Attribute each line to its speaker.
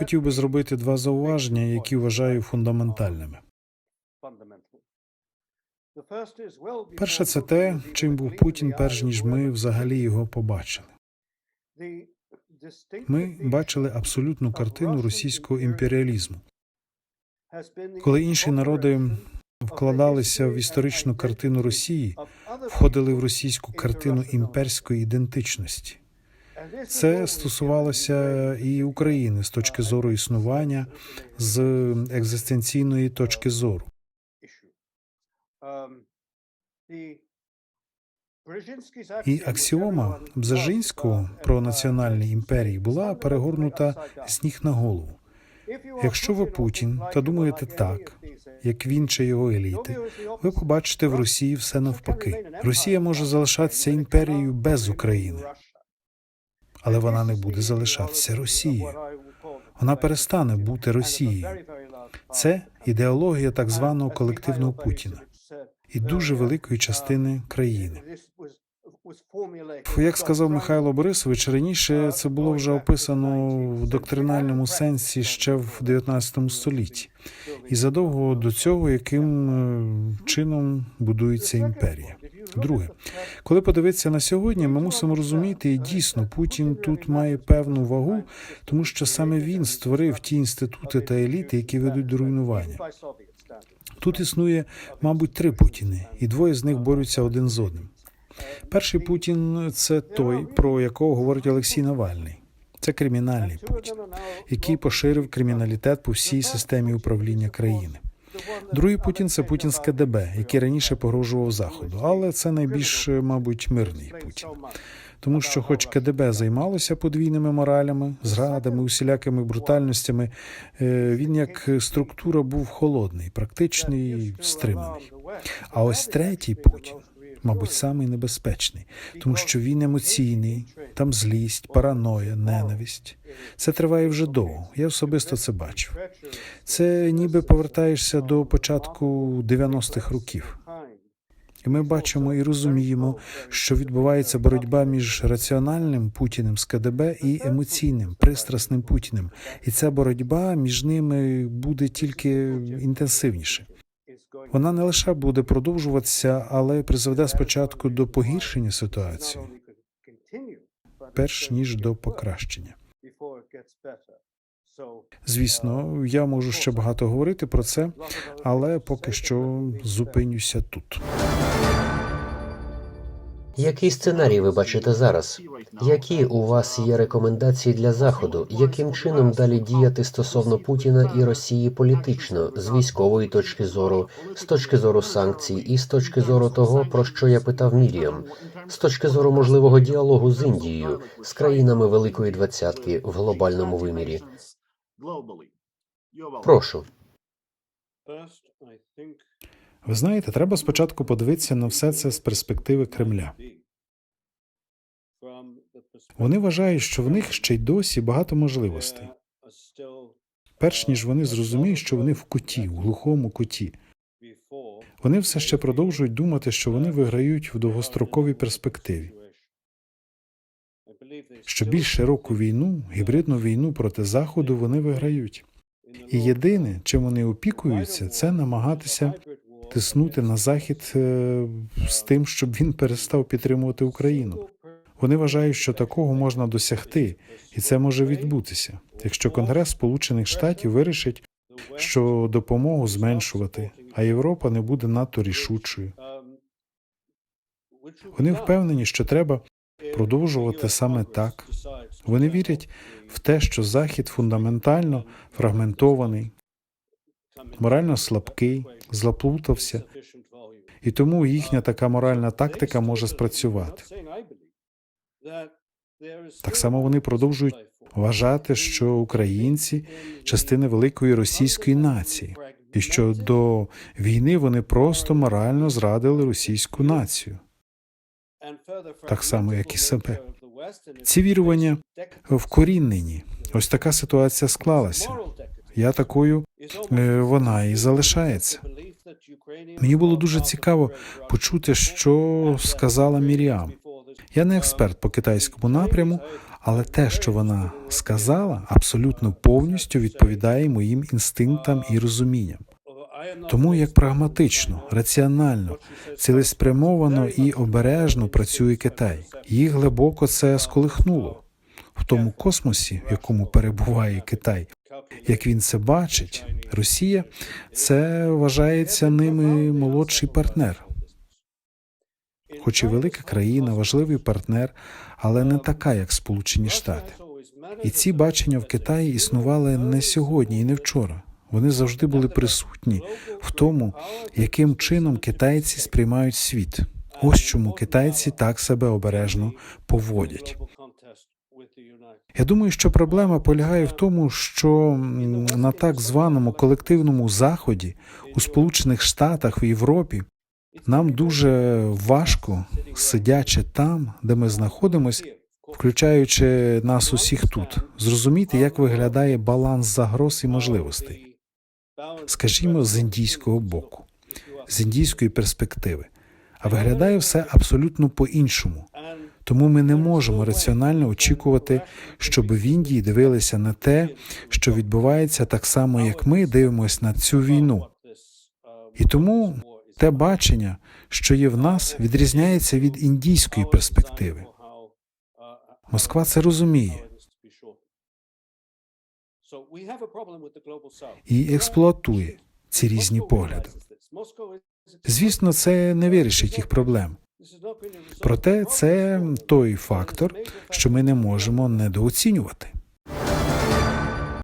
Speaker 1: хотів би зробити два зауваження, які вважаю фундаментальними. Перше, це те, чим був Путін, перш ніж ми взагалі його побачили. Ми бачили абсолютну картину російського імперіалізму, коли інші народи вкладалися в історичну картину Росії, входили в російську картину імперської ідентичності. Це стосувалося і України з точки зору існування, з екзистенційної точки зору. І аксіома Бзежинського про національні імперії була перегорнута з ніг на голову. Якщо ви Путін та думаєте так, як він чи його еліти, ви побачите в Росії все навпаки. Росія може залишатися імперією без України, але вона не буде залишатися Росією. Вона перестане бути Росією. Це ідеологія так званого колективного Путіна і дуже великої частини країни. Як сказав Михайло Борисович, раніше це було вже описано в доктринальному сенсі ще в 19 столітті, і задовго до цього, яким е, чином будується імперія. Друге, коли подивитися на сьогодні, ми мусимо розуміти, і дійсно Путін тут має певну вагу, тому що саме він створив ті інститути та еліти, які ведуть до руйнування. Тут існує, мабуть, три Путіни, і двоє з них борються один з одним. Перший Путін це той, про якого говорить Олексій Навальний. Це кримінальний Путін, який поширив криміналітет по всій системі управління країни. Другий Путін це Путін з КДБ, який раніше погрожував Заходу, але це найбільш, мабуть, мирний Путін. Тому що, хоч КДБ займалося подвійними моралями, зрадами, усілякими брутальностями, е, він як структура був холодний, практичний, стриманий. А ось третій Путін, мабуть, самий небезпечний, тому що він емоційний, там злість, параноя, ненависть. Це триває вже довго. Я особисто це бачив. Це ніби повертаєшся до початку 90-х років. І ми бачимо і розуміємо, що відбувається боротьба між раціональним Путіним з КДБ і емоційним, пристрасним Путіним. І ця боротьба між ними буде тільки інтенсивніше. Вона не лише буде продовжуватися, але призведе спочатку до погіршення ситуації, перш ніж до покращення. Звісно, я можу ще багато говорити про це, але поки що зупинюся тут.
Speaker 2: Який сценарій ви бачите зараз? Які у вас є рекомендації для заходу? Яким чином далі діяти стосовно Путіна і Росії політично з військової точки зору, з точки зору санкцій і з точки зору того, про що я питав Міріам, з точки зору можливого діалогу з Індією, з країнами Великої Двадцятки в глобальному вимірі? Прошу.
Speaker 1: Ви знаєте, треба спочатку подивитися на все це з перспективи Кремля. Вони вважають, що в них ще й досі багато можливостей, перш ніж вони зрозуміють, що вони в куті, в глухому куті. Вони все ще продовжують думати, що вони виграють в довгостроковій перспективі. Що більш широку війну, гібридну війну проти заходу вони виграють. І єдине, чим вони опікуються, це намагатися тиснути на захід е, з тим, щоб він перестав підтримувати Україну. Вони вважають, що такого можна досягти, і це може відбутися, якщо Конгрес Сполучених Штатів вирішить, що допомогу зменшувати, а Європа не буде надто рішучою. Вони впевнені, що треба продовжувати саме так. Вони вірять в те, що Захід фундаментально фрагментований, морально слабкий, заплутався, і тому їхня така моральна тактика може спрацювати. Так само вони продовжують вважати, що українці частина великої російської нації, і що до війни вони просто морально зрадили російську націю, так само як і себе. Ці вірування вкорінені. Ось така ситуація склалася. Я такою е, вона і залишається. Мені було дуже цікаво почути, що сказала Міріам. Я не експерт по китайському напряму, Але те, що вона сказала, абсолютно повністю відповідає моїм інстинктам і розумінням. Тому як прагматично, раціонально, цілеспрямовано і обережно працює Китай. Їх глибоко це сколихнуло в тому космосі, в якому перебуває Китай. Як він це бачить, Росія це вважається ними молодший партнер, хоч і велика країна, важливий партнер, але не така, як Сполучені Штати. І ці бачення в Китаї існували не сьогодні і не вчора. Вони завжди були присутні в тому, яким чином китайці сприймають світ. Ось чому китайці так себе обережно поводять. Я думаю, що проблема полягає в тому, що на так званому колективному заході у Сполучених Штатах в Європі нам дуже важко, сидячи там, де ми знаходимося, включаючи нас усіх тут, зрозуміти, як виглядає баланс загроз і можливостей, скажімо, з індійського боку, з індійської перспективи. А виглядає все абсолютно по-іншому. Тому ми не можемо раціонально очікувати, щоб в Індії дивилися на те, що відбувається так само, як ми дивимося на цю війну. І тому те бачення, що є в нас, відрізняється від індійської перспективи. Москва це розуміє і експлуатує ці різні погляди. Звісно, це не вирішить їх проблем. Проте це той фактор, що ми не можемо недооцінювати.